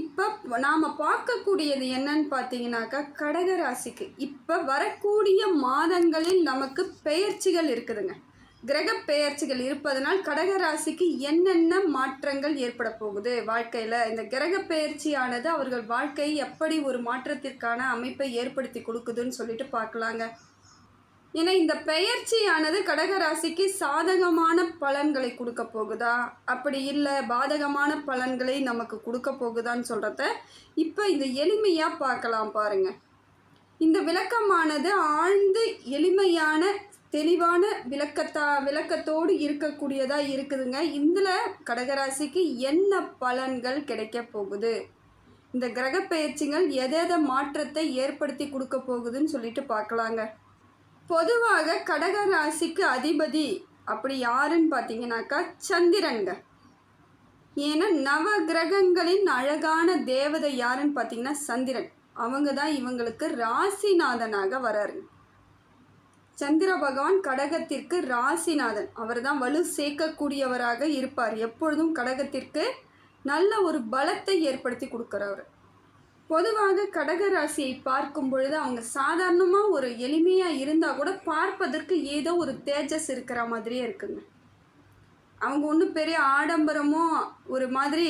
இப்போ நாம் பார்க்கக்கூடியது என்னன்னு பார்த்தீங்கன்னாக்கா கடக ராசிக்கு இப்போ வரக்கூடிய மாதங்களில் நமக்கு பெயர்ச்சிகள் இருக்குதுங்க. கிரக பெயர்ச்சிகள் இருப்பதனால் கடக ராசிக்கு என்னென்ன மாற்றங்கள் ஏற்பட போகுது? வாழ்க்கையில் இந்த கிரக பெயர்ச்சியானது அவர்கள் வாழ்க்கையை எப்படி ஒரு மாற்றத்திற்கான அமைப்பை ஏற்படுத்தி கொடுக்குதுன்னு சொல்லிட்டு பார்க்கலாங்க. ஏன்னா இந்த பெயர்ச்சியானது கடகராசிக்கு சாதகமான பலன்களை கொடுக்க போகுதா? அப்படி இல்லை பாதகமான பலன்களை நமக்கு கொடுக்க போகுதான்னு சொல்கிறத இப்போ இந்த எளிமையாக பார்க்கலாம் பாருங்க. இந்த விளக்கமானது ஆழ்ந்து எளிமையான தெளிவான விளக்கத்தா விளக்கத்தோடு இருக்கக்கூடியதாக இருக்குதுங்க. இதில் கடகராசிக்கு என்ன பலன்கள் கிடைக்க போகுது? இந்த கிரக பயிற்சிகள் எதை மாற்றத்தை ஏற்படுத்தி கொடுக்க போகுதுன்னு சொல்லிட்டு பார்க்கலாங்க. பொதுவாக கடக ராசிக்கு அதிபதி அப்படி யாருன்னு பார்த்தீங்கன்னாக்கா சந்திரன்க ஏன்னா நவ கிரகங்களின் அழகான தேவதை யாருன்னு பார்த்தீங்கன்னா சந்திரன். அவங்க தான் இவங்களுக்கு ராசிநாதனாக வராரு. சந்திர பகவான் கடகத்திற்கு ராசிநாதன். அவர் தான் வலு சேர்க்கக்கூடியவராக இருப்பார். எப்பொழுதும் கடகத்திற்கு நல்ல ஒரு பலத்தை ஏற்படுத்தி கொடுக்குறவர். பொதுவாக கடகராசியை பார்க்கும் பொழுது அவங்க சாதாரணமாக ஒரு எளிமையாக இருந்தால் கூட பார்ப்பதற்கு ஏதோ ஒரு தேஜஸ் இருக்கிற மாதிரியே இருக்குங்க. அவங்க ஒன்றும் பெரிய ஆடம்பரமோ ஒரு மாதிரி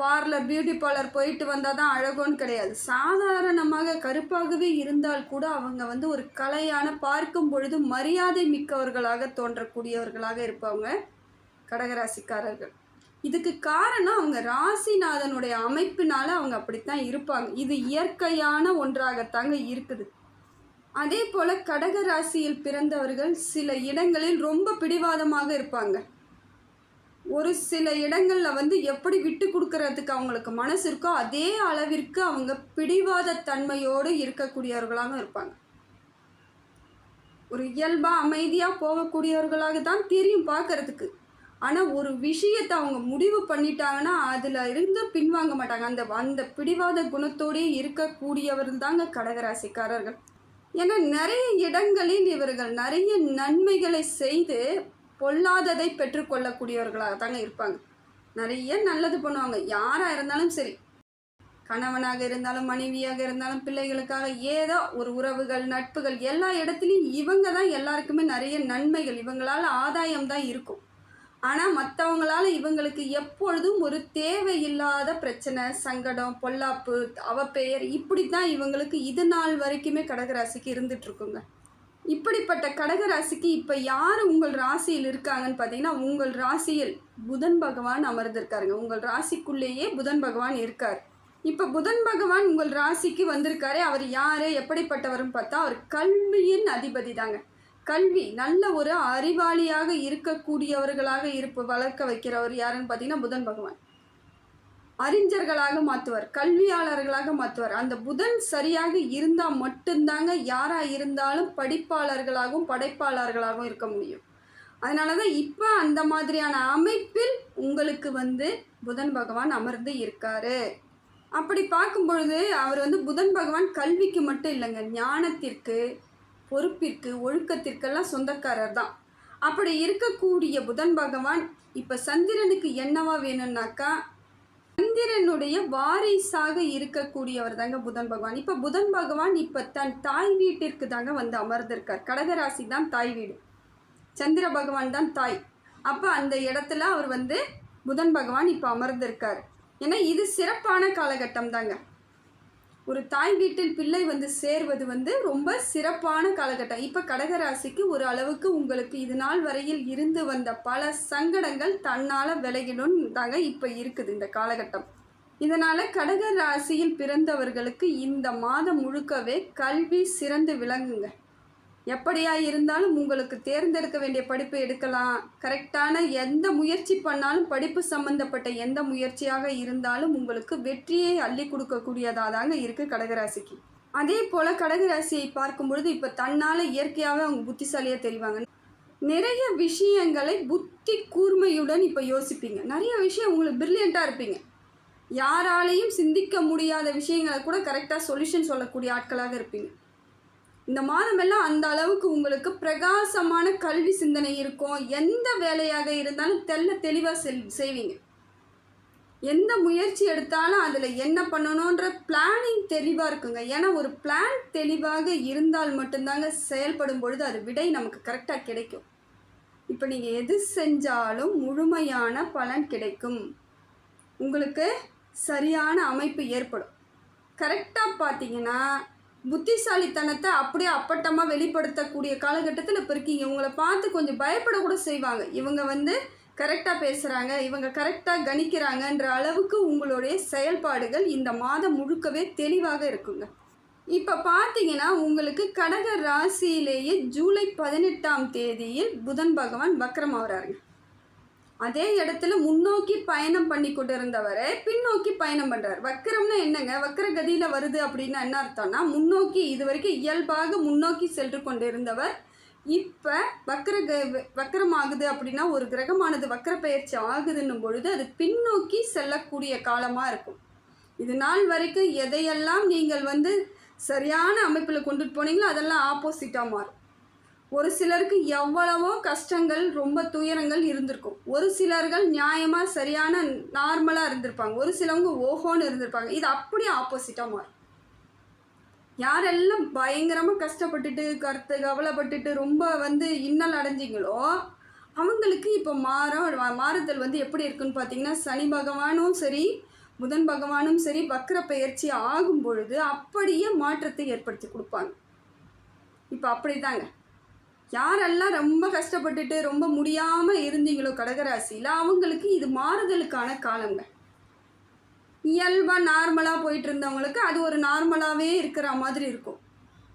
பார்லர் பியூட்டி பார்லர் போயிட்டு வந்தால் தான் அழகோன்னு கிடையாது. சாதாரணமாக கருப்பாகவே இருந்தால் கூட அவங்க வந்து ஒரு கலையான பார்க்கும் பொழுது மரியாதை மிக்கவர்களாக தோன்றக்கூடியவர்களாக இருப்பவங்க கடகராசிக்காரர்கள். இதுக்கு காரணம் அவங்க ராசிநாதனுடைய அமைப்பினால அவங்க அப்படித்தான் இருப்பாங்க. இது இயற்கையான ஒன்றாகத்தாங்க இருக்குது. அதே போல் கடக ராசியில் பிறந்தவர்கள் சில இடங்களில் ரொம்ப பிடிவாதமாக இருப்பாங்க. ஒரு சில இடங்களில் வந்து எப்படி விட்டு கொடுக்கறதுக்கு அவங்களுக்கு மனசு இருக்கோ அதே அளவிற்கு அவங்க பிடிவாத தன்மையோடு இருக்கக்கூடியவர்களாக இருப்பாங்க. ஒரு இயல்பாக அமைதியாக போகக்கூடியவர்களாக தான் தெரியும் பார்க்கறதுக்கு. ஆனால் ஒரு விஷயத்தை அவங்க முடிவு பண்ணிட்டாங்கன்னா அதில் இருந்து பின்வாங்க மாட்டாங்க. அந்த அந்த பிடிவாத குணத்தோடே இருக்கக்கூடியவர்கள் தாங்க கடகராசிக்காரர்கள். ஏன்னா நிறைய இடங்களில் இவர்கள் நிறைய நன்மைகளை செய்து பொல்லாததை பெற்றுக்கொள்ளக்கூடியவர்களாக தாங்க இருப்பாங்க. நிறைய நல்லது பண்ணுவாங்க. யாராக இருந்தாலும் சரி. கணவனாக இருந்தாலும் மனைவியாக இருந்தாலும் பிள்ளைகளுக்காக ஏதோ ஒரு உறவுகள் நட்புகள் எல்லா இடத்துலையும் இவங்க தான் எல்லாருக்குமே நிறைய நன்மைகள். இவங்களால் ஆதாயம் தான் இருக்கும். ஆனால் மற்றவங்களால இவங்களுக்கு எப்பொழுதும் ஒரு தேவையில்லாத பிரச்சனை சங்கடம் பொல்லாப்பு அவப்பெயர் இப்படி தான் இவங்களுக்கு இது நாள் வரைக்குமே கடகராசிக்கு இருந்துட்டுருக்குங்க இப்படிப்பட்ட கடகராசிக்கு இப்போ யார் உங்கள் ராசியில் இருக்காங்கன்னு பார்த்தீங்கன்னா உங்கள் ராசியில் புதன் பகவான் அமர்ந்திருக்காருங்க. உங்கள் ராசிக்குள்ளேயே புதன் பகவான் இருக்கார். இப்போ புதன் பகவான் உங்கள் ராசிக்கு வந்திருக்காரு அவர் யார் எப்படிப்பட்டவர்னு பார்த்தா அவர் கல்வியின் அதிபதி தாங்க கல்வி நல்ல ஒரு அறிவாளியாக இருக்கக்கூடியவர்களாக இருப்ப வளர்க்க வைக்கிறவர் யாருன்னு பார்த்தீங்கன்னா புதன் பகவான். அறிஞர்களாக மாற்றுவார் கல்வியாளர்களாக மாற்றுவார் அந்த புதன் சரியாக இருந்தால் மட்டும்தாங்க யாராக இருந்தாலும் படிப்பாளர்களாகவும் படைப்பாளர்களாகவும் இருக்க முடியும். அதனால தான் இப்போ அந்த மாதிரியான அமைப்பில் உங்களுக்கு வந்து புதன் பகவான் அமர்ந்து இருக்காரு. அப்படி பார்க்கும் பொழுது அவர் வந்து புதன் பகவான் கல்விக்கு மட்டும் இல்லைங்க ஞானத்திற்கு பொறுப்பிற்கு ஒழுக்கத்திற்கெல்லாம் சொந்தக்காரர் தான். அப்படி இருக்கக்கூடிய புதன் பகவான் இப்போ சந்திரனுக்கு என்னவா வேணும்னாக்கா சந்திரனுடைய வாரிசாக இருக்கக்கூடியவர் தாங்க புதன் பகவான். இப்போ புதன் பகவான் இப்போ தன் தாய் வீட்டிற்கு தாங்க வந்து அமர்ந்திருக்கார். கடகராசி தான் தாய் வீடு. சந்திர பகவான் தான் தாய். அப்போ அந்த இடத்துல அவர் வந்து புதன் பகவான் இப்போ அமர்ந்திருக்கார். ஏன்னா இது சிறப்பான காலகட்டம் தாங்க. ஒரு தாய் வீட்டில் பிள்ளை வந்து சேர்வது வந்து ரொம்ப சிறப்பான காலகட்டம். இப்போ கடகராசிக்கு ஒரு அளவுக்கு உங்களுக்கு இது நாள் வரையில் இருந்து வந்த பல சங்கடங்கள் தன்னால் விலகிடும் தாங்க இப்போ இருக்குது இந்த காலகட்டம். இதனால் கடக ராசியில் பிறந்தவர்களுக்கு இந்த மாதம் முழுக்கவே கல்வி சிறந்து விளங்குங்க. எப்படியா இருந்தாலும் உங்களுக்கு தேர்ந்தெடுக்க வேண்டிய படிப்பு எடுக்கலாம். கரெக்டான எந்த முயற்சி பண்ணாலும் படிப்பு சம்பந்தப்பட்ட எந்த முயற்சியாக இருந்தாலும் உங்களுக்கு வெற்றியை அள்ளி கொடுக்கக்கூடியதாக தாங்க இருக்குது கடகராசிக்கு. அதே போல் கடகராசியை பார்க்கும் பொழுது இப்போ தன்னால் இயற்கையாகவே அவங்க புத்திசாலியாக தெரிவாங்க. நிறைய விஷயங்களை புத்தி கூர்மையுடன் இப்போ யோசிப்பீங்க. நிறைய விஷயம் உங்களுக்கு பிரில்லியண்ட்டாக இருப்பீங்க. யாராலையும் சிந்திக்க முடியாத விஷயங்களை கூட கரெக்டாக சொல்யூஷன் சொல்லக்கூடிய ஆட்களாக இருப்பீங்க. இந்த மாதமெல்லாம் அந்த அளவுக்கு உங்களுக்கு பிரகாசமான கல்வி சிந்தனை இருக்கும். எந்த வேலையாக இருந்தாலும் தெல்ல தெளிவாக செல் செய்வீங்க. எந்த முயற்சி எடுத்தாலும் அதில் என்ன பண்ணணுன்ற பிளானிங் தெளிவாக இருக்குங்க. ஏன்னா ஒரு பிளான் தெளிவாக இருந்தால் மட்டும்தாங்க செயல்படும் பொழுது அது விடை நமக்கு கரெக்டாக கிடைக்கும். இப்போ நீங்கள் எது செஞ்சாலும் முழுமையான பலன் கிடைக்கும். உங்களுக்கு சரியான அமைப்பு ஏற்படும். கரெக்டாக பார்த்தீங்கன்னா புத்திசாலித்தனத்தை அப்படியே அப்பட்டமாக வெளிப்படுத்தக்கூடிய காலகட்டத்தில் இப்போ இருக்கீங்க. உங்களை பார்த்து கொஞ்சம் பயப்படக்கூட செய்வாங்க. இவங்க வந்து கரெக்டாக பேசுகிறாங்க இவங்க கரெக்டாக கணிக்கிறாங்கன்ற அளவுக்கு உங்களுடைய செயல்பாடுகள் இந்த மாதம் முழுக்கவே தெளிவாக இருக்குங்க. இப்போ பார்த்தீங்கன்னா உங்களுக்கு கடக ராசியிலேயே ஜூலை பதினெட்டாம் தேதியில் புதன் பகவான் வக்ரம் அதே இடத்துல முன்னோக்கி பயணம் பண்ணி கொண்டு இருந்தவரை பின்னோக்கி பயணம் பண்ணுறார் வக்கரம்னா என்னங்க? வக்கர கதியில வருது அப்படின்னா என்ன அர்த்தம்னா முன்னோக்கி இது வரைக்கும் இயல்பாக முன்னோக்கி சென்று கொண்டு இருந்தவர் இப்போ வக்கர க வக்கரம் ஆகுது அப்படின்னா ஒரு கிரகமானது வக்கர பயிற்சி ஆகுதுன்னும் பொழுது அது பின்னோக்கி செல்லக்கூடிய காலமாக இருக்கும். இது நாள் வரைக்கும் எதையெல்லாம் நீங்கள் வந்து சரியான அமைப்பில் கொண்டுட்டு போனீங்களோ அதெல்லாம் ஆப்போசிட்டாக மாறும். ஒரு சிலருக்கு எவ்வளவோ கஷ்டங்கள் ரொம்ப துயரங்கள் இருந்திருக்கும். ஒரு சிலர்கள் நியாயமாக சரியான நார்மலாக இருந்திருப்பாங்க. ஒரு சிலவங்க ஓஹோன்னு இருந்திருப்பாங்க. இது அப்படியே ஆப்போசிட்டாக மாறும். யாரெல்லாம் பயங்கரமாக கஷ்டப்பட்டுட்டு கருத்து கவலைப்பட்டுட்டு ரொம்ப வந்து இன்னல் அடைஞ்சிங்களோ அவங்களுக்கு இப்போ மாற மாறுதல் வந்து எப்படி இருக்குன்னு பார்த்தீங்கன்னா சனி பகவானும் சரி புதன் பகவானும் சரி வக்கர பயிற்சி ஆகும் பொழுது அப்படியே மாற்றத்தை ஏற்படுத்தி கொடுப்பாங்க. இப்போ அப்படிதாங்க. யாரெல்லாம் ரொம்ப கஷ்டப்பட்டுட்டு ரொம்ப முடியாமல் இருந்தீங்களோ கடகராசியில் அவங்களுக்கு இது மாறுதலுக்கான காலங்க இயல்பாக நார்மலாக போயிட்டு இருந்தவங்களுக்கு அது ஒரு நார்மலாகவே இருக்கிற மாதிரி இருக்கும்.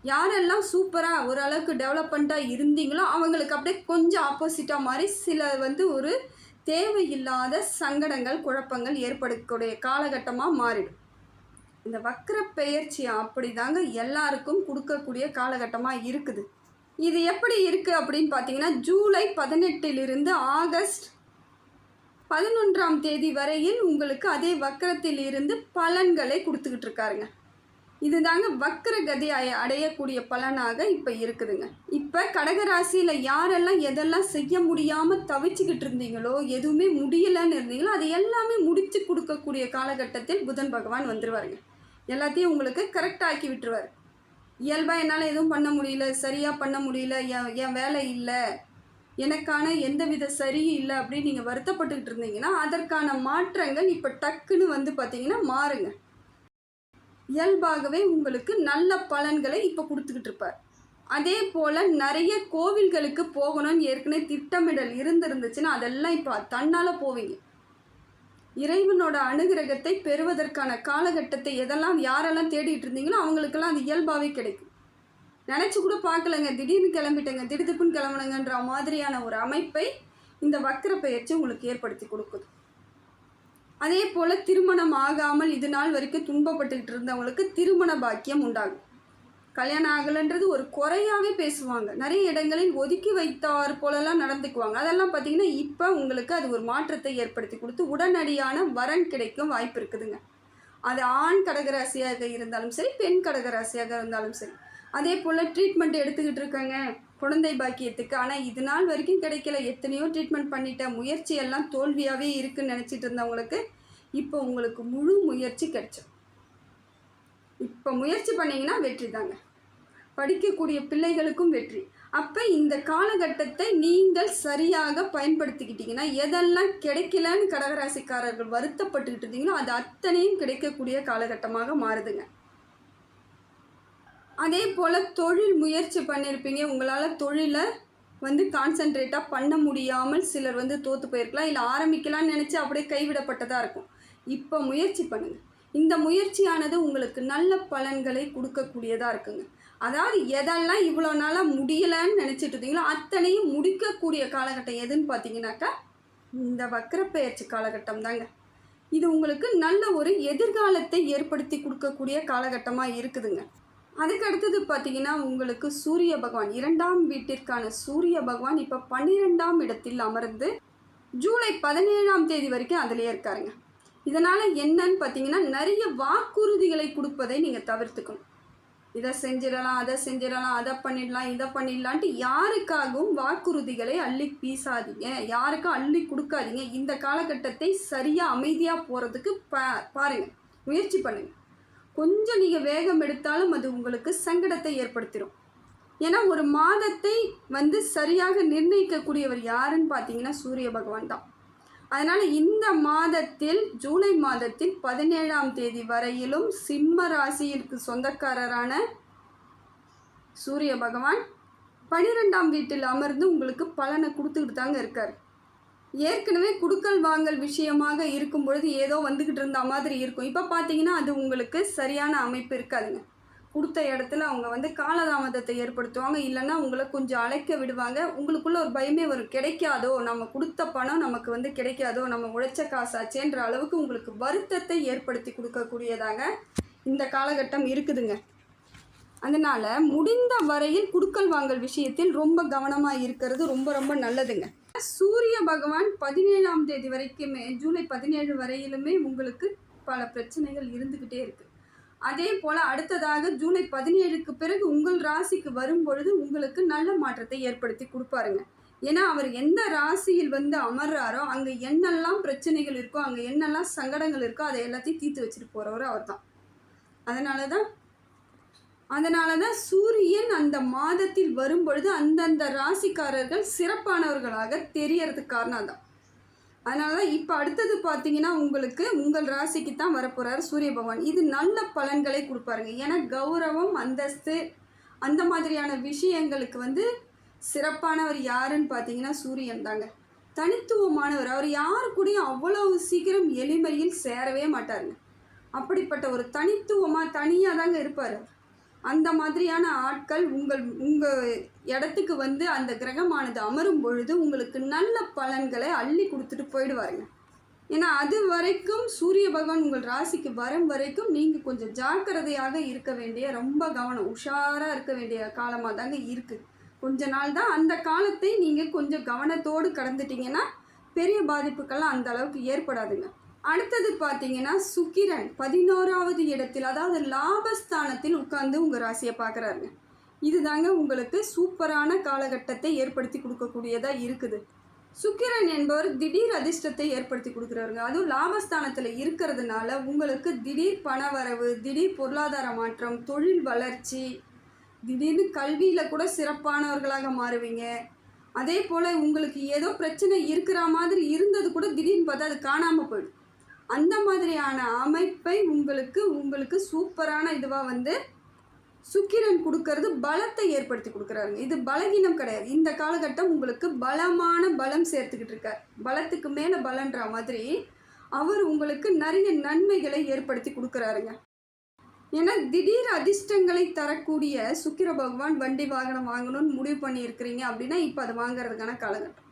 யாரெல்லாம் சூப்பராக ஓரளவுக்கு டெவலப்மெண்ட்டாக இருந்தீங்களோ அவங்களுக்கு அப்படியே கொஞ்சம் ஆப்போசிட்டாக மாதிரி சில வந்து ஒரு தேவையில்லாத சங்கடங்கள் குழப்பங்கள் ஏற்படக்கூடிய காலகட்டமாக மாறிடும். இந்த வக்கர பெயர்ச்சி அப்படி தாங்க எல்லாருக்கும் கொடுக்கக்கூடிய காலகட்டமாக இருக்குது. இது எப்படி இருக்குது அப்படின்னு பார்த்தீங்கன்னா ஜூலை பதினெட்டிலிருந்து ஆகஸ்ட் பதினொன்றாம் தேதி வரையில் உங்களுக்கு அதே வக்கரத்தில் இருந்து பலன்களை கொடுத்துக்கிட்டு இருக்காருங்க. இதுதாங்க வக்கர கதி அடையக்கூடிய பலனாக இப்போ இருக்குதுங்க. இப்போ கடகராசியில் யாரெல்லாம் எதெல்லாம் செய்ய முடியாமல் தவிச்சுக்கிட்டு இருந்தீங்களோ எதுவுமே முடியலன்னு இருந்தீங்களோ அது எல்லாமே முடித்து கொடுக்கக்கூடிய காலகட்டத்தில் புதன் பகவான் வந்துடுவாருங்க எல்லாத்தையும் உங்களுக்கு கரெக்டாக ஆக்கி விட்டுருவார். இயல்பாக என்னால் எதுவும் பண்ண முடியல சரியாக பண்ண முடியல என் என் வேலை இல்லை எனக்கான எந்தவித சரியும் இல்லை அப்படின்னு நீங்கள் வருத்தப்பட்டுக்கிட்டு இருந்தீங்கன்னா அதற்கான மாற்றங்கள் இப்போ டக்குன்னு வந்து பார்த்தீங்கன்னா மாறுங்க. இயல்பாகவே உங்களுக்கு நல்ல பலன்களை இப்போ கொடுத்துக்கிட்டு இருப்பார். அதே போல் நிறைய கோவில்களுக்கு போகணும்னு ஏற்கனவே திட்டமிடல் இருந்திருந்துச்சுன்னா அதெல்லாம் இப்போ தன்னால் போவீங்க. இறைவனோட அனுகிரகத்தை பெறுவதற்கான காலகட்டத்தை எதெல்லாம் யாரெல்லாம் தேடிட்டு இருந்தீங்களோ அவங்களுக்கெல்லாம் அது இயல்பாகவே கிடைக்கும். நினச்சி கூட பார்க்கலங்க. திடீர்னு கிளம்பிட்டேங்க. திடுதுப்புன்னு கிளம்புனங்கன்ற மாதிரியான ஒரு அமைப்பை இந்த வக்கர பயிற்சி உங்களுக்கு ஏற்படுத்தி கொடுக்குது. அதே போல் திருமணம் ஆகாமல் இது நாள் வரைக்கும் துன்பப்பட்டுக்கிட்டு இருந்தவங்களுக்கு திருமண பாக்கியம் உண்டாகும். கல்யாணம் ஆகலைன்றது ஒரு குறையாகவே பேசுவாங்க. நிறைய இடங்களில் ஒதுக்கி வைத்தார் போலலாம் நடந்துக்குவாங்க. அதெல்லாம் பார்த்தீங்கன்னா இப்போ உங்களுக்கு அது ஒரு மாற்றத்தை ஏற்படுத்தி கொடுத்து உடனடியான வரன் கிடைக்கும் வாய்ப்பு இருக்குதுங்க. அது ஆண் கடகராசியாக இருந்தாலும் சரி பெண் கடகராசியாக இருந்தாலும் சரி. அதே போல் ட்ரீட்மெண்ட் எடுத்துக்கிட்டு இருக்காங்க குழந்தை பாக்கியத்துக்கு. ஆனால் இது நாள் வரைக்கும் கிடைக்கல. எத்தனையோ ட்ரீட்மெண்ட் பண்ணிட்ட. முயற்சி எல்லாம் தோல்வியாகவே இருக்குன்னு நினச்சிட்டு இருந்தவங்களுக்கு இப்போ உங்களுக்கு முழு முயற்சி கிடைச்சோம் இப்போ முயற்சி பண்ணீங்கன்னா வெற்றி தாங்க. படிக்கக்கூடிய பிள்ளைகளுக்கும் வெற்றி. அப்போ இந்த காலகட்டத்தை நீங்கள் சரியாக பயன்படுத்திக்கிட்டீங்கன்னா எதெல்லாம் கிடைக்கலன்னு கடகராசிக்காரர்கள் வருத்தப்பட்டுக்கிட்டு இருந்தீங்களோ அது அத்தனையும் கிடைக்கக்கூடிய காலகட்டமாக மாறுதுங்க. அதே போல் தொழில் முயற்சி பண்ணியிருப்பீங்க உங்களால் தொழிலை வந்து கான்சென்ட்ரேட்டாக பண்ண முடியாமல் சிலர் வந்து தோற்று போயிருக்கலாம். இல்லை ஆரம்பிக்கலாம்னு நினச்சி அப்படியே கைவிடப்பட்டதாக இருக்கும். இப்போ முயற்சி பண்ணுங்கள் இந்த முயற்சியானது உங்களுக்கு நல்ல பலன்களை கொடுக்கக்கூடியதாக இருக்குங்க. அதாவது எதெல்லாம் இவ்வளோ நாளாக முடியலைன்னு நினச்சிட்டு இருந்தீங்களோ அத்தனையும் முடிக்கக்கூடிய காலகட்டம் எதுன்னு பார்த்தீங்கன்னாக்கா இந்த வக்கரப்பெயர்ச்சி காலகட்டம் தாங்க. இது உங்களுக்கு நல்ல ஒரு எதிர்காலத்தை ஏற்படுத்தி கொடுக்கக்கூடிய காலகட்டமாக இருக்குதுங்க. அதுக்கு அடுத்தது பார்த்தீங்கன்னா உங்களுக்கு சூரிய பகவான் இரண்டாம் வீட்டிற்கான சூரிய பகவான் இப்போ பன்னிரெண்டாம் இடத்தில் அமர்ந்து ஜூலை பதினேழாம் தேதி வரைக்கும் அதிலே இருக்காருங்க. இதனால் என்னன்னு பார்த்தீங்கன்னா நிறைய வாக்குறுதிகளை கொடுப்பதை நீங்கள் தவிர்த்துக்கணும். இதை செஞ்சிடலாம் அதை செஞ்சிடலாம் அதை பண்ணிடலாம் இதை பண்ணிடலான்ட்டு யாருக்காகவும் வாக்குறுதிகளை அள்ளி பீசாதீங்க யாருக்கும் அள்ளி கொடுக்காதீங்க. இந்த காலகட்டத்தை சரியாக அமைதியாக போகிறதுக்கு பா பாருங்கள் முயற்சி பண்ணுங்கள் கொஞ்சம் நீங்கள் வேகம் எடுத்தாலும் அது உங்களுக்கு சங்கடத்தை ஏற்படுத்திடும் ஏன்னா ஒரு மாதத்தை வந்து சரியாக நிர்ணயிக்கக்கூடியவர் யாருன்னு பார்த்தீங்கன்னா சூரிய பகவான் தான். அதனால் இந்த மாதத்தில் ஜூலை மாதத்தில் பதினேழாம் தேதி வரையிலும் சிம்ம ராசியிற்கு சொந்தக்காரரான சூரிய பகவான் பனிரெண்டாம் வீட்டில் அமர்ந்து உங்களுக்கு பலனை கொடுத்துக்கிட்டு தாங்க இருக்கார். ஏற்கனவே குடுக்கல் வாங்கல் விஷயமாக இருக்கும் பொழுது ஏதோ வந்துக்கிட்டு இருந்த மாதிரி இருக்கும். இப்போ பார்த்தீங்கன்னா அது உங்களுக்கு சரியான அமைப்பு இருக்காதுங்க. கொடுத்த இடத்துல அவங்க வந்து காலதாமதத்தை ஏற்படுத்துவாங்க இல்லைன்னா உங்களை கொஞ்சம் அழைக்க விடுவாங்க. உங்களுக்குள்ள ஒரு பயமே வரும். கிடைக்காதோ? நம்ம கொடுத்த பணம் நமக்கு வந்து கிடைக்காதோ? நம்ம உழைச்ச காசாச்சேன்ற அளவுக்கு உங்களுக்கு வருத்தத்தை ஏற்படுத்தி கொடுக்கக்கூடியதாக இந்த காலகட்டம் இருக்குதுங்க. அதனால் முடிந்த வரையில் குடுக்கல் வாங்கல் விஷயத்தில் ரொம்ப கவனமாக இருக்கிறது ரொம்ப ரொம்ப நல்லதுங்க. சூரிய பகவான் பதினேழாம் தேதி வரைக்குமே ஜூலை பதினேழு வரையிலுமே உங்களுக்கு பல பிரச்சனைகள் இருந்துக்கிட்டே இருக்குது அதே போல் அடுத்ததாக ஜூலை பதினேழுக்கு பிறகு உங்கள் ராசிக்கு வரும் பொழுது உங்களுக்கு நல்ல மாற்றத்தை ஏற்படுத்தி கொடுப்பாருங்க. ஏன்னா அவர் எந்த ராசியில் வந்து அமர்றாரோ அங்கே என்னெல்லாம் பிரச்சனைகள் இருக்கோ அங்கே என்னெல்லாம் சங்கடங்கள் இருக்கோ அதை எல்லாத்தையும் தீர்த்து வச்சுட்டு போகிறவர் அவர் தான் அதனால தான் அதனால தான் சூரியன் அந்த மாதத்தில் வரும் பொழுது அந்தந்த ராசிக்காரர்கள் சிறப்பானவர்களாக தெரியறதுக்கு காரணம் தான் அதனால தான் இப்போ அடுத்தது பார்த்தீங்கன்னா உங்களுக்கு உங்கள் ராசிக்கு தான் வரப்போகிறார் சூரிய பகவான். இது நல்ல பலன்களை கொடுப்பாருங்க. ஏன்னா கௌரவம் அந்தஸ்து அந்த மாதிரியான விஷயங்களுக்கு வந்து சிறப்பானவர் யாருன்னு பார்த்தீங்கன்னா சூரியன் தாங்க. தனித்துவமானவர். அவர் யாரு கூடயும் அவ்வளவு சீக்கிரம் எளிமையில் சேரவே மாட்டாருங்க. அப்படிப்பட்ட ஒரு தனித்துவமாக தனியாக தாங்க இருப்பார் அவர். அந்த மாதிரியான ஆட்கள் உங்கள் உங்கள் இடத்துக்கு வந்து அந்த கிரகமானது அமரும் பொழுது உங்களுக்கு நல்ல பலன்களை அள்ளி கொடுத்துட்டு போயிடுவாருங்க. ஏன்னா அது வரைக்கும் சூரிய பகவான் உங்கள் ராசிக்கு வரும் வரைக்கும் நீங்கள் கொஞ்சம் ஜாக்கிரதையாக இருக்க வேண்டிய ரொம்ப கவனம் உஷாராக இருக்க வேண்டிய காலமாக தாங்க இருக்குது கொஞ்ச நாள் தான் அந்த காலத்தை நீங்கள் கொஞ்சம் கவனத்தோடு கடந்துட்டிங்கன்னா பெரிய பாதிப்புக்கெல்லாம் அந்த அளவுக்கு ஏற்படாதுங்க. அடுத்தது பார்த்தீங்கன்னா சுக்கிரன் பதினோராவது இடத்தில் அதாவது லாபஸ்தானத்தில் உட்கார்ந்து உங்கள் ராசியை பார்க்குறாருங்க. இதுதாங்க உங்களுக்கு சூப்பரான காலகட்டத்தை ஏற்படுத்தி கொடுக்கக்கூடியதாக இருக்குது. சுக்கிரன் என்பவர் திடீர் அதிர்ஷ்டத்தை ஏற்படுத்தி கொடுக்குறாருங்க. அதுவும் லாபஸ்தானத்தில் இருக்கிறதுனால உங்களுக்கு திடீர் பணவரவு திடீர் பொருளாதார மாற்றம் தொழில் வளர்ச்சி திடீர்னு கல்வியில் கூட சிறப்பானவர்களாக மாறுவீங்க. அதே போல் உங்களுக்கு ஏதோ பிரச்சனை இருக்கிற மாதிரி இருந்தது கூட திடீர்னு பார்த்தா அது காணாமல் போயிடும். அந்த மாதிரியான அமைப்பை உங்களுக்கு உங்களுக்கு சூப்பரான இதுவாக வந்து சுக்கிரன் கொடுக்கறது பலத்தை ஏற்படுத்தி கொடுக்குறாருங்க. இது பலகீனம் கிடையாது. இந்த காலகட்டம் உங்களுக்கு பலமான பலம் சேர்த்துக்கிட்டு இருக்கார். பலத்துக்கு மேலே பலன்ற மாதிரி அவர் உங்களுக்கு நிறைய நன்மைகளை ஏற்படுத்தி கொடுக்குறாருங்க. ஏன்னா திடீர் அதிர்ஷ்டங்களை தரக்கூடிய சுக்கிர பகவான் வண்டி வாகனம் வாங்கணும்னு முடிவு பண்ணியிருக்கிறீங்க அப்படின்னா இப்போ அதை வாங்குறதுக்கான காலகட்டம்.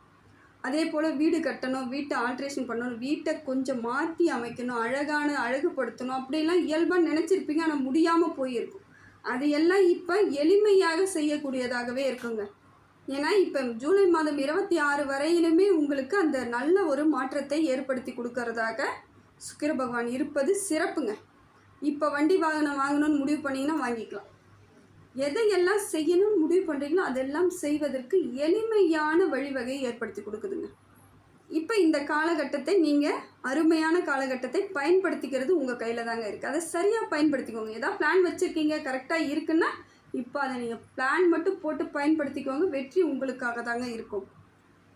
அதே போல் வீடு கட்டணும் வீட்டை ஆல்ட்ரேஷன் பண்ணணும் வீட்டை கொஞ்சம் மாற்றி அமைக்கணும் அழகான அழகுபடுத்தணும் அப்படிலாம் இயல்பாக நினச்சிருப்பீங்க. ஆனால் முடியாமல் போயிருக்கும். அது எல்லாம் இப்போ எளிமையாக செய்யக்கூடியதாகவே இருக்குங்க. ஏன்னா இப்போ ஜூலை மாதம் இருபத்தி ஆறு வரையிலுமே உங்களுக்கு அந்த நல்ல ஒரு மாற்றத்தை ஏற்படுத்தி கொடுக்கறதாக சுக்கிர பகவான் இருப்பது சிறப்புங்க. இப்போ வண்டி வாகனம் வாங்கணும்னு முடிவு பண்ணிங்கன்னா வாங்கிக்கலாம். எதையெல்லாம் செய்யணும்னு முடிவு பண்ணுறீங்களோ அதெல்லாம் செய்வதற்கு எளிமையான வழிவகையை ஏற்படுத்தி கொடுக்குதுங்க. இப்போ இந்த காலகட்டத்தை நீங்கள் அருமையான காலகட்டத்தை பயன்படுத்திக்கிறது உங்கள் கையில் தாங்க இருக்குது அதை சரியாக பயன்படுத்திக்கோங்க. ஏதாவது பிளான் வச்சுருக்கீங்க கரெக்டாக இருக்குன்னா இப்போ அதை நீங்கள் பிளான் மட்டும் போட்டு பயன்படுத்திக்கோங்க. வெற்றி உங்களுக்காக தாங்க இருக்கும்.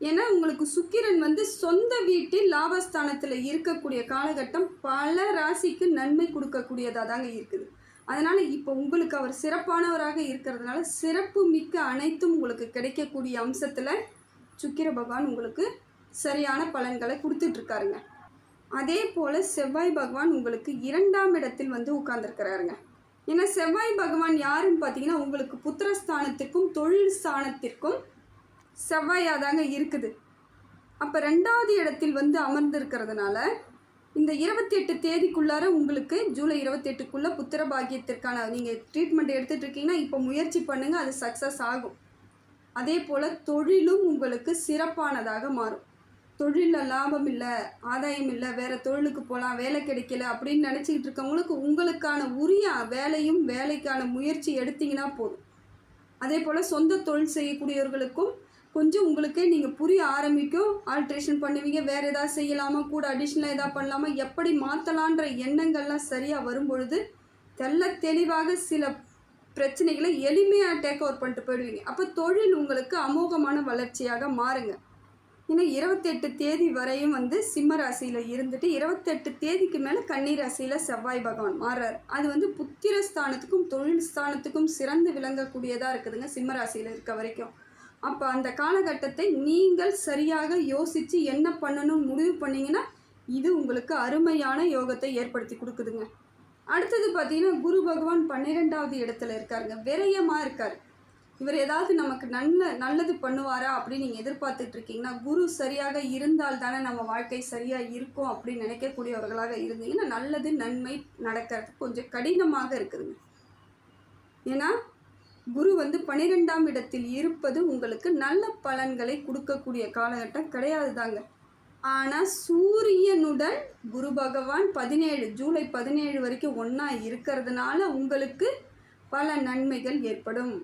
ஏன்னா உங்களுக்கு சுக்கிரன் வந்து சொந்த வீட்டில் லாபஸ்தானத்தில் இருக்கக்கூடிய காலகட்டம் பல ராசிக்கு நன்மை கொடுக்கக்கூடியதாக தாங்க இருக்குது. அதனால் இப்போ உங்களுக்கு அவர் சிறப்பானவராக இருக்கிறதுனால சிறப்பு மிக்க அனைத்தும் உங்களுக்கு கிடைக்கக்கூடிய அம்சத்தில் சுக்கிர பகவான் உங்களுக்கு சரியான பலன்களை கொடுத்துட்ருக்காருங்க அதே போல் செவ்வாய் பகவான் உங்களுக்கு இரண்டாம் இடத்தில் வந்து உட்கார்ந்துருக்கிறாருங்க. ஏன்னா செவ்வாய் பகவான் யாருன்னு பார்த்தீங்கன்னா உங்களுக்கு புத்திரஸ்தானத்திற்கும் தொழில் ஸ்தானத்திற்கும் செவ்வாயாக தாங்க இருக்குது. அப்போ ரெண்டாவது இடத்தில் வந்து அமர்ந்திருக்கிறதுனால இந்த இருபத்தி எட்டு தேதிக்குள்ளார உங்களுக்கு ஜூலை இருபத்தி எட்டுக்குள்ளே புத்திர பாக்கியத்திற்கான நீங்கள் ட்ரீட்மெண்ட் எடுத்துகிட்டு இருக்கீங்கன்னா இப்போ முயற்சி பண்ணுங்கள் அது சக்ஸஸ் ஆகும். அதே போல் தொழிலும் உங்களுக்கு சிறப்பானதாக மாறும். தொழிலில் லாபம் இல்லை ஆதாயம் இல்லை வேறு தொழிலுக்கு போகலாம் வேலை கிடைக்கல அப்படின்னு நினச்சிக்கிட்டு இருக்கவங்களுக்கு உங்களுக்கான உரிய வேலையும் வேலைக்கான முயற்சி எடுத்தீங்கன்னா போதும். அதே போல் சொந்த தொழில் செய்யக்கூடியவர்களுக்கும் கொஞ்சம் உங்களுக்கு நீங்கள் புரிய ஆரம்பிக்கும் ஆல்ட்ரேஷன் பண்ணுவீங்க வேறு எதாவது செய்யலாமா கூட அடிஷ்னலாக எதாவது பண்ணலாமா எப்படி மாற்றலான்ற எண்ணங்கள்லாம் சரியாக வரும்பொழுது தெள்ள தெளிவாக சில பிரச்சனைகளை எளிமையாக டேக் ஓவர் பண்ணிட்டு போயிடுவீங்க. அப்போ தொழில் உங்களுக்கு அமோகமான வளர்ச்சியாக மாறுங்க. ஏன்னா இருபத்தெட்டு தேதி வரையும் வந்து சிம்ம ராசியில் இருந்துட்டு இருபத்தெட்டு தேதிக்கு மேலே கன்னி ராசியில் செவ்வாய் பகவான் மாறுறார். அது வந்து புத்திர ஸ்தானத்துக்கும் தொழில் ஸ்தானத்துக்கும் சிறந்து விளங்கக்கூடியதாக இருக்குதுங்க சிம்ம ராசியில் இருக்க வரைக்கும். அப்போ அந்த காலகட்டத்தை நீங்கள் சரியாக யோசித்து என்ன பண்ணணும் முடிவு பண்ணிங்கன்னா இது உங்களுக்கு அருமையான யோகத்தை ஏற்படுத்தி கொடுக்குதுங்க. அடுத்தது பார்த்தீங்கன்னா குரு பகவான் பன்னிரெண்டாவது இடத்துல இருக்காருங்க. விரயமாக இருக்கார். இவர் ஏதாவது நமக்கு நல்ல நல்லது பண்ணுவாரா அப்படின்னு நீங்கள் எதிர்பார்த்துட்டு இருக்கீங்கன்னா குரு சரியாக இருந்தால் தானே நம்ம வாழ்க்கை சரியாக இருக்கும் அப்படின்னு நினைக்கக்கூடியவர்களாக இருந்தீங்கன்னா நல்லது நன்மை நடக்கிறது கொஞ்சம் கடினமாக இருக்குதுங்க. ஏன்னா குரு வந்து பனிரெண்டாம் இடத்தில் இருப்பது உங்களுக்கு நல்ல பலன்களை கொடுக்கக்கூடிய காலகட்டம் கிடையாது தாங்க ஆனால் சூரியனுடன் குரு பகவான் பதினேழு ஜூலை பதினேழு வரைக்கும் ஒன்றா இருக்கிறதுனால உங்களுக்கு பல நன்மைகள் ஏற்படும்.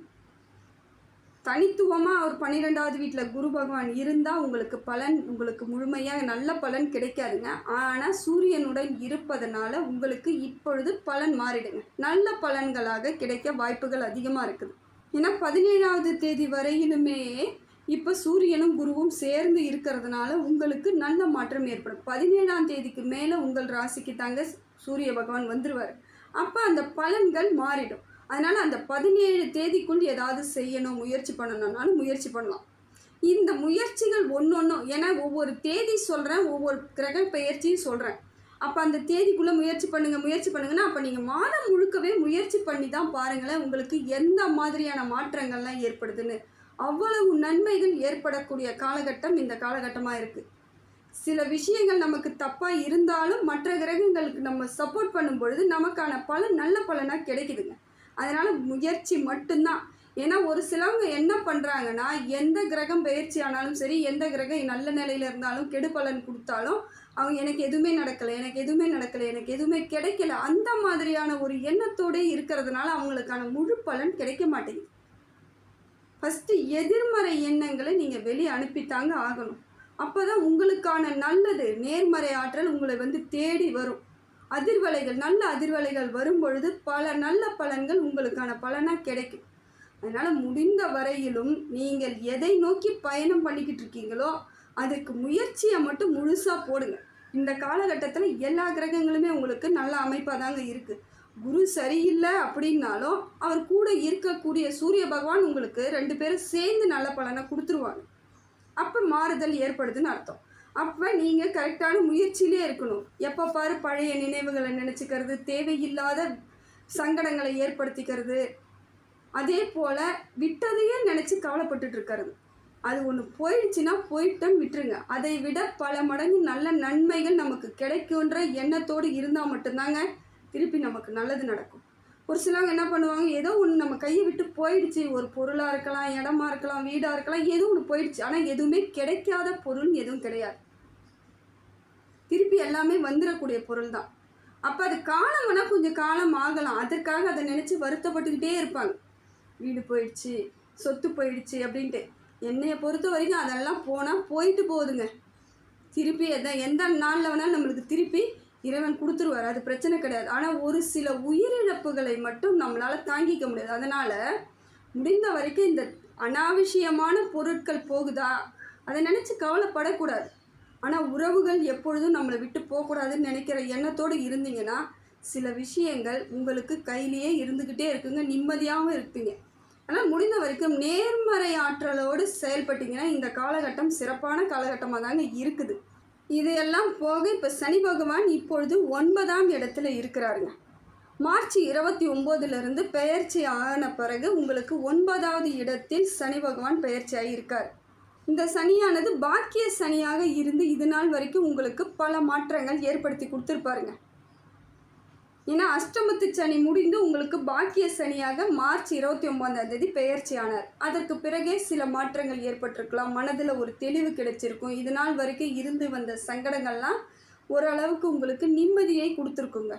தனித்துவமாக அவர் பன்னிரெண்டாவது வீட்டில் குரு பகவான் இருந்தால் உங்களுக்கு பலன் உங்களுக்கு முழுமையாக நல்ல பலன் கிடைக்காதுங்க. ஆனால் சூரியனுடன் இருப்பதனால உங்களுக்கு இப்பொழுது பலன் மாறிடுங்க. நல்ல பலன்களாக கிடைக்க வாய்ப்புகள் அதிகமாக இருக்குது. ஏன்னா பதினேழாவது தேதி வரையிலுமே இப்போ சூரியனும் குருவும் சேர்ந்து இருக்கிறதுனால உங்களுக்கு நல்ல மாற்றம் ஏற்படும். பதினேழாம் தேதிக்கு மேலே உங்கள் ராசிக்கு தாங்க சூரிய பகவான் வந்துடுவார் அப்போ அந்த பலன்கள் மாறிடும். அதனால் அந்த பதினேழு தேதிக்குள் ஏதாவது செய்யணும் முயற்சி பண்ணணும்னாலும் முயற்சி பண்ணலாம். இந்த முயற்சிகள் ஒன்று ஒன்றும் ஏன்னா ஒவ்வொரு தேதி சொல்கிறேன் ஒவ்வொரு கிரக பெயர்ச்சியும் சொல்கிறேன் அப்போ அந்த தேதிக்குள்ளே முயற்சி பண்ணுங்கள் முயற்சி பண்ணுங்கன்னா அப்போ நீங்கள் மாதம் முழுக்கவே முயற்சி பண்ணி தான் பாருங்களேன் உங்களுக்கு எந்த மாதிரியான மாற்றங்கள்லாம் ஏற்படுதுன்னு. அவ்வளவு நன்மைகள் ஏற்படக்கூடிய காலகட்டம் இந்த காலகட்டமாக இருக்குது சில விஷயங்கள் நமக்கு தப்பாக இருந்தாலும் மற்ற கிரகங்களுக்கு நம்ம சப்போர்ட் பண்ணும் பொழுது நமக்கான பலன் நல்ல பலனாக கிடைக்குதுங்க. அதனால் முயற்சி மட்டும்தான். ஏன்னா ஒரு சிலவங்க என்ன பண்ணுறாங்கன்னா எந்த கிரகம் பயிற்சி ஆனாலும் சரி எந்த கிரகம் நல்ல நிலையில் இருந்தாலும் கெடுபலன் கொடுத்தாலும் அவங்க எனக்கு எதுவுமே நடக்கலை எனக்கு எதுவுமே நடக்கலை எனக்கு எதுவுமே கிடைக்கல அந்த மாதிரியான ஒரு எண்ணத்தோடே இருக்கிறதுனால அவங்களுக்கான முழு பலன் கிடைக்க மாட்டேங்குது. ஃபஸ்ட்டு எதிர்மறை எண்ணங்களை நீங்கள் வெளியே அனுப்பித்தாங்க ஆகணும். அப்போ தான் உங்களுக்கான நல்லது நேர்மறை ஆற்றல் உங்களை வந்து தேடி வரும். அதிர்வலைகள் நல்ல அதிர்வலைகள் வரும் பொழுது பல நல்ல பலன்கள் உங்களுக்கான பலனாக கிடைக்கும். அதனால் முடிந்த வரையிலும் நீங்கள் எதை நோக்கி பயணம் பண்ணிக்கிட்டு இருக்கீங்களோ அதுக்கு முயற்சியை மட்டும் முழுசாக போடுங்க. இந்த காலகட்டத்தில் எல்லா கிரகங்களுமே உங்களுக்கு நல்ல அமைப்பாக தாங்க இருக்குது குரு சரியில்லை அப்படின்னாலும் அவர் கூட இருக்கக்கூடிய சூரிய பகவான் உங்களுக்கு ரெண்டு பேரும் சேர்ந்து நல்ல பலனை கொடுத்துருவாங்க அப்போ மாறுதல் ஏற்படுதுன்னு அர்த்தம். அப்போ நீங்கள் கரெக்டான முயற்சியிலே இருக்கணும். எப்போ பாரு பழைய நினைவுகளை நினச்சிக்கிறது தேவையில்லாத சங்கடங்களை ஏற்படுத்திக்கிறது. அதே போல் விட்டதையே நினச்சி கவலைப்பட்டுட்டு இருக்கிறது அது ஒன்று போயிடுச்சுன்னா போயிட்டும் விட்டுருங்க. அதை விட பல மடங்கு நல்ல நன்மைகள் நமக்கு கிடைக்குன்ற எண்ணத்தோடு இருந்தால் மட்டும்தாங்க திருப்பி நமக்கு நல்லது நடக்கும். ஒரு சிலவங்க என்ன பண்ணுவாங்க ஏதோ ஒன்று நம்ம கையை விட்டு போயிடுச்சு. ஒரு பொருளாக இருக்கலாம் இடமா இருக்கலாம் வீடாக இருக்கலாம் ஏதோ ஒன்று போயிடுச்சு. ஆனால் எதுவுமே கிடைக்காத பொருள் எதுவும் கிடையாது. திருப்பி எல்லாமே வந்துடக்கூடிய பொருள் தான் அப்போ அது காலம்னா கொஞ்சம் காலம் ஆகலாம். அதற்காக அதை நினச்சி வருத்தப்பட்டுக்கிட்டே இருப்பாங்க. வீடு போயிடுச்சு சொத்து போயிடுச்சு அப்படின்ட்டு. என்னையை பொறுத்த வரைக்கும் அதெல்லாம் போனால் போயிட்டு போகுதுங்க. திருப்பி எதை எந்த நாளில் வேணாலும் நம்மளுக்கு திருப்பி இறைவன் கொடுத்துருவார். அது பிரச்சனை கிடையாது. ஆனால் ஒரு சில உயிரிழப்புகளை மட்டும் நம்மளால் தாங்கிக்க முடியாது. அதனால் முடிந்த வரைக்கும் இந்த அனாவசியமான பொருட்கள் போகுதா? அதை நினச்சி கவலைப்படக்கூடாது. ஆனால் உறவுகள் எப்பொழுதும் நம்மளை விட்டு போகக்கூடாதுன்னு நினைக்கிற எண்ணத்தோடு இருந்தீங்கன்னா சில விஷயங்கள் உங்களுக்கு கையிலேயே இருந்துக்கிட்டே இருக்குங்க. நிம்மதியாகவும் இருப்பீங்க. ஆனால் முடிந்த வரைக்கும் நேர்மறை ஆற்றலோடு செயல்பட்டீங்கன்னா இந்த காலகட்டம் சிறப்பான காலகட்டமாக தாங்க இருக்குது. இதையெல்லாம் போக இப்போ சனி பகவான் இப்பொழுது ஒன்பதாம் இடத்துல இருக்கிறாருங்க. மார்ச் இருபத்தி ஒம்போதுலேருந்து பெயர்ச்சி ஆன பிறகு உங்களுக்கு ஒன்பதாவது இடத்தில் சனி பகவான் பெயர்ச்சி ஆகியிருக்கார் இந்த சனியானது பாக்கிய சனியாக இருந்து இது நாள் வரைக்கும் உங்களுக்கு பல மாற்றங்கள் ஏற்படுத்தி கொடுத்துருப்பாருங்க. ஏன்னா அஷ்டமத்து சனி முடிந்து உங்களுக்கு பாக்கிய சனியாக மார்ச் இருபத்தி ஒன்பதாம் தேதி பெயர்ச்சி ஆனார் அதற்கு பிறகே சில மாற்றங்கள் ஏற்பட்டிருக்கலாம். மனதில் ஒரு தெளிவு கிடைச்சிருக்கும். இது நாள் வரைக்கும் இருந்து வந்த சங்கடங்கள்லாம் ஓரளவுக்கு உங்களுக்கு நிம்மதியை கொடுத்துருக்குங்க.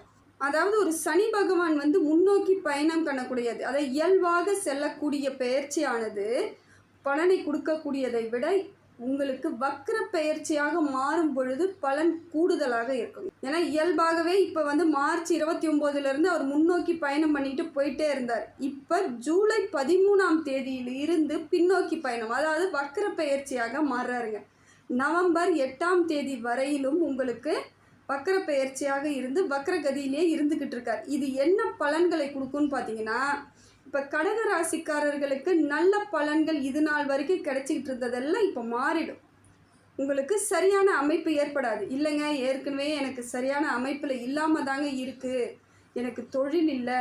அதாவது ஒரு சனி பகவான் வந்து முன்னோக்கி பயணம் பண்ணக்கூடியது. அதை இயல்பாக செல்லக்கூடிய பெயர்ச்சியானது பலனை கொடுக்கக்கூடியதை விட உங்களுக்கு வக்ர பெயர்ச்சியாக மாறும் பொழுது பலன் கூடுதலாக இருக்கும். ஏன்னா இயல்பாகவே இப்போ வந்து மார்ச் இருபத்தி ஒம்போதுலேருந்து அவர் முன்னோக்கி பயணம் பண்ணிட்டு போயிட்டே இருந்தார். இப்போ ஜூலை பதிமூணாம் தேதியில் இருந்து பின்னோக்கி பயணம் அதாவது வக்ர பெயர்ச்சியாக மாறுறாருங்க. நவம்பர் எட்டாம் தேதி வரையிலும் உங்களுக்கு வக்கர பெயர்ச்சியாக இருந்து வக்கரகதியிலே இருந்துக்கிட்டு இருக்கார். இது என்ன பலன்களை கொடுக்கும்னு பார்த்தீங்கன்னா இப்போ கடக ராசிக்காரர்களுக்கு நல்ல பலன்கள் இது நாள் வரைக்கும் கிடைச்சிக்கிட்டு இருந்ததெல்லாம் இப்போ மாறிடும். உங்களுக்கு சரியான அமைப்பு ஏற்படாது. இல்லைங்க ஏற்கனவே எனக்கு சரியான அமைப்பில் இல்லாமல் தாங்க இருக்குது எனக்கு தொழில் இல்லை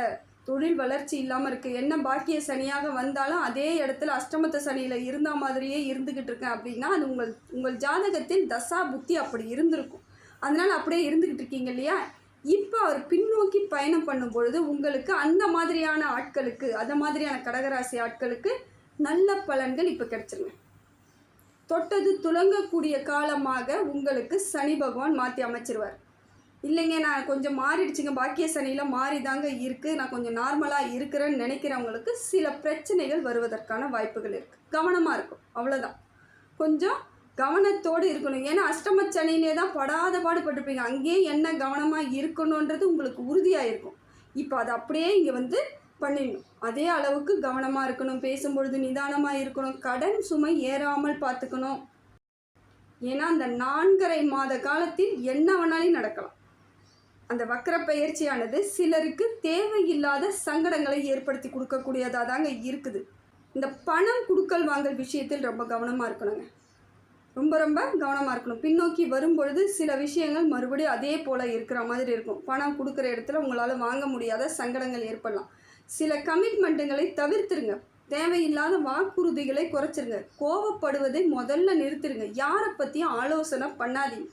தொழில் வளர்ச்சி இல்லாமல் இருக்குது என்ன பாக்கிய சனியாக வந்தாலும் அதே இடத்துல அஷ்டமத்த சனியில் இருந்த மாதிரியே இருந்துக்கிட்டு இருக்கேன் அப்படின்னா அது உங்கள் உங்கள் ஜாதகத்தில் தசா புத்தி அப்படி இருந்திருக்கும். அதனால் அப்படியே இருந்துக்கிட்டு இருக்கீங்க இல்லையா? இப்போ அவர் பின்னோக்கி பயணம் பண்ணும் பொழுது உங்களுக்கு அந்த மாதிரியான ஆட்களுக்கு அந்த மாதிரியான கடகராசி ஆட்களுக்கு நல்ல பலன்கள் இப்போ கிடைச்சிருங்க. தொட்டது துலங்கக்கூடிய காலமாக உங்களுக்கு சனி பகவான் மாற்றி அமைச்சிருவார். இல்லைங்க நான் கொஞ்சம் மாறிடுச்சுங்க. பாக்கிய சனியில் மாறி தாங்க இருக்குது நான் கொஞ்சம் நார்மலாக இருக்கிறேன்னு நினைக்கிறவங்களுக்கு சில பிரச்சனைகள் வருவதற்கான வாய்ப்புகள் இருக்குது கவனமாக இருக்கும். அவ்வளோதான் கொஞ்சம் கவனத்தோடு இருக்கணும். ஏன்னா அஷ்டம தான் படாத பாடுபட்டிருப்பீங்க அங்கேயே என்ன கவனமாக இருக்கணுன்றது உங்களுக்கு உறுதியாக இருக்கும். இப்போ அது அப்படியே இங்கே வந்து பண்ணிடணும். அதே அளவுக்கு கவனமாக இருக்கணும். பேசும்பொழுது நிதானமாக இருக்கணும். கடன் சுமை ஏறாமல் பார்த்துக்கணும். ஏன்னா அந்த நான்கரை மாத காலத்தில் என்ன வேணாலும் நடக்கலாம். அந்த வக்கர பயிற்சியானது சிலருக்கு தேவையில்லாத சங்கடங்களை ஏற்படுத்தி கொடுக்கக்கூடியதாக தாங்க இருக்குது. இந்த பணம் கொடுக்கல் வாங்கல் விஷயத்தில் ரொம்ப கவனமாக இருக்கணுங்க. ரொம்ப ரொம்ப கவனமாக இருக்கணும். பின்னோக்கி வரும்பொழுது சில விஷயங்கள் மறுபடியும் அதே போல் இருக்கிற மாதிரி இருக்கும். பணம் கொடுக்குற இடத்துல உங்களால் வாங்க முடியாத சங்கடங்கள் ஏற்படலாம். சில கமிட்மெண்ட்டுங்களை தவிர்த்துருங்க. தேவையில்லாத வாக்குறுதிகளை குறைச்சிருங்க. கோவப்படுவதை முதல்ல நிறுத்திடுங்க யாரை பற்றியும் ஆலோசனை பண்ணாதீங்க.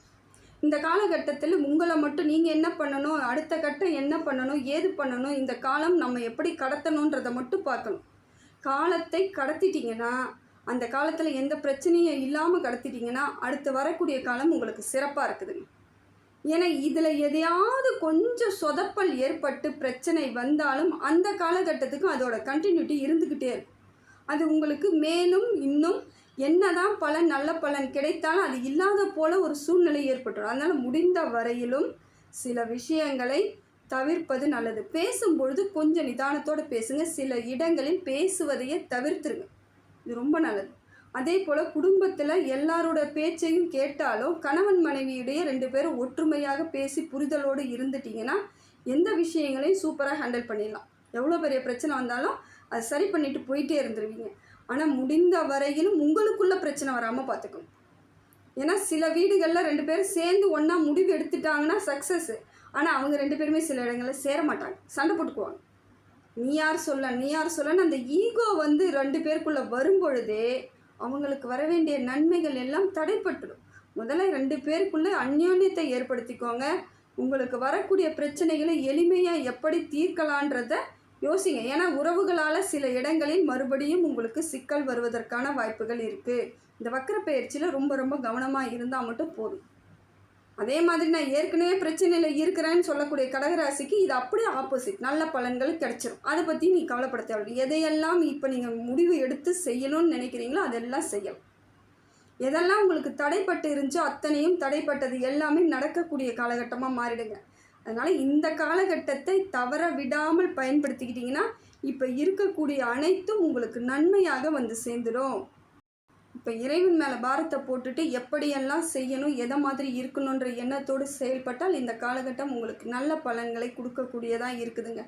இந்த காலகட்டத்தில் உங்களை மட்டும் நீங்கள் என்ன பண்ணணும் அடுத்த கட்டம் என்ன பண்ணணும் ஏது பண்ணணும் இந்த காலம் நம்ம எப்படி கடத்தணுன்றதை மட்டும் பார்க்கணும். காலத்தை கடத்திட்டிங்கன்னா அந்த காலத்தில் எந்த பிரச்சனையும் இல்லாமல் கடத்திட்டிங்கன்னா அடுத்து வரக்கூடிய காலம் உங்களுக்கு சிறப்பாக இருக்குதுங்க ஏன்னா இதில் எதையாவது கொஞ்சம் சொதப்பல் ஏற்பட்டு பிரச்சனை வந்தாலும் அந்த காலகட்டத்துக்கு அதோட கண்டினியூட்டி இருந்துக்கிட்டே இருக்கும். அது உங்களுக்கு மேலும் இன்னும் என்னதான் பலன் நல்ல பலன் கிடைத்தாலும் அது இல்லாத போல் ஒரு சூழ்நிலை ஏற்பட்டுரும். அதனால் முடிந்த வரையிலும் சில விஷயங்களை தவிர்ப்பது நல்லது. பேசும்பொழுது கொஞ்சம் நிதானத்தோடு பேசுங்க. சில இடங்களில் பேசுவதையே தவிர்த்துருங்க. இது ரொம்ப நல்லது. அதே போல் குடும்பத்தில் எல்லாரோட பேச்சையும் கேட்டாலும் கணவன் மனைவியுடைய ரெண்டு பேரும் ஒற்றுமையாக பேசி புரிதலோடு இருந்துட்டிங்கன்னா எந்த விஷயங்களையும் சூப்பராக ஹேண்டில் பண்ணிடலாம். எவ்வளோ பெரிய பிரச்சனை வந்தாலும் அது சரி பண்ணிட்டு போயிட்டே இருந்துருவீங்க. ஆனால் முடிந்த வரையிலும் உங்களுக்குள்ள பிரச்சனை வராமல் பார்த்துக்கணும். ஏன்னா சில வீடுகளில் ரெண்டு பேரும் சேர்ந்து ஒன்றா முடிவு எடுத்துட்டாங்கன்னா சக்ஸஸ்ஸு ஆனால் அவங்க ரெண்டு பேருமே சில இடங்களில் சேர மாட்டாங்க. சண்டை போட்டுக்குவாங்க. நீ யார் சொல்ல நீ யார் சொல்லன்னு அந்த ஈகோ வந்து ரெண்டு பேருக்குள்ளே வரும்பொழுதே அவங்களுக்கு வர வேண்டிய நன்மைகள் எல்லாம் தடைப்பட்டுடும். முதல்ல ரெண்டு பேருக்குள்ளே அந்யோன்யத்தை ஏற்படுத்திக்கோங்க. உங்களுக்கு வரக்கூடிய பிரச்சனைகளை எளிமையாக எப்படி தீர்க்கலான்றத யோசிங்க. ஏன்னா உறவுகளால் சில இடங்களில் மறுபடியும் உங்களுக்கு சிக்கல் வருவதற்கான வாய்ப்புகள் இருக்குது இந்த வக்கர பயிற்சியில் ரொம்ப ரொம்ப கவனமாக இருந்தால் மட்டும் போதும். அதே மாதிரி நான் ஏற்கனவே பிரச்சனையில் இருக்கிறேன்னு சொல்லக்கூடிய கடகராசிக்கு இது அப்படியே ஆப்போசிட் நல்ல பலன்கள் கிடைச்சிரும். அதை பற்றி நீ கவலைப்பட தேவையில்லை. எதையெல்லாம் இப்போ நீங்கள் முடிவு எடுத்து செய்யணும்னு நினைக்கிறீங்களோ அதெல்லாம் செய்யலாம். எதெல்லாம் உங்களுக்கு தடைப்பட்டு இருந்துச்சோ அத்தனையும் தடைப்பட்டது எல்லாமே நடக்கக்கூடிய காலகட்டமாக மாறிடுங்க. அதனால் இந்த காலகட்டத்தை தவற விடாமல் பயன்படுத்திக்கிட்டிங்கன்னா இப்போ இருக்கக்கூடிய அனைத்தும் உங்களுக்கு நன்மையாக வந்து சேர்ந்துடும் இப்போ இறைவன் மேலே பாரத்தை போட்டுட்டு எப்படியெல்லாம் செய்யணும் எதை மாதிரி இருக்கணுன்ற எண்ணத்தோடு செயல்பட்டால் இந்த காலகட்டம் உங்களுக்கு நல்ல பலன்களை கொடுக்கக்கூடியதாக இருக்குதுங்க.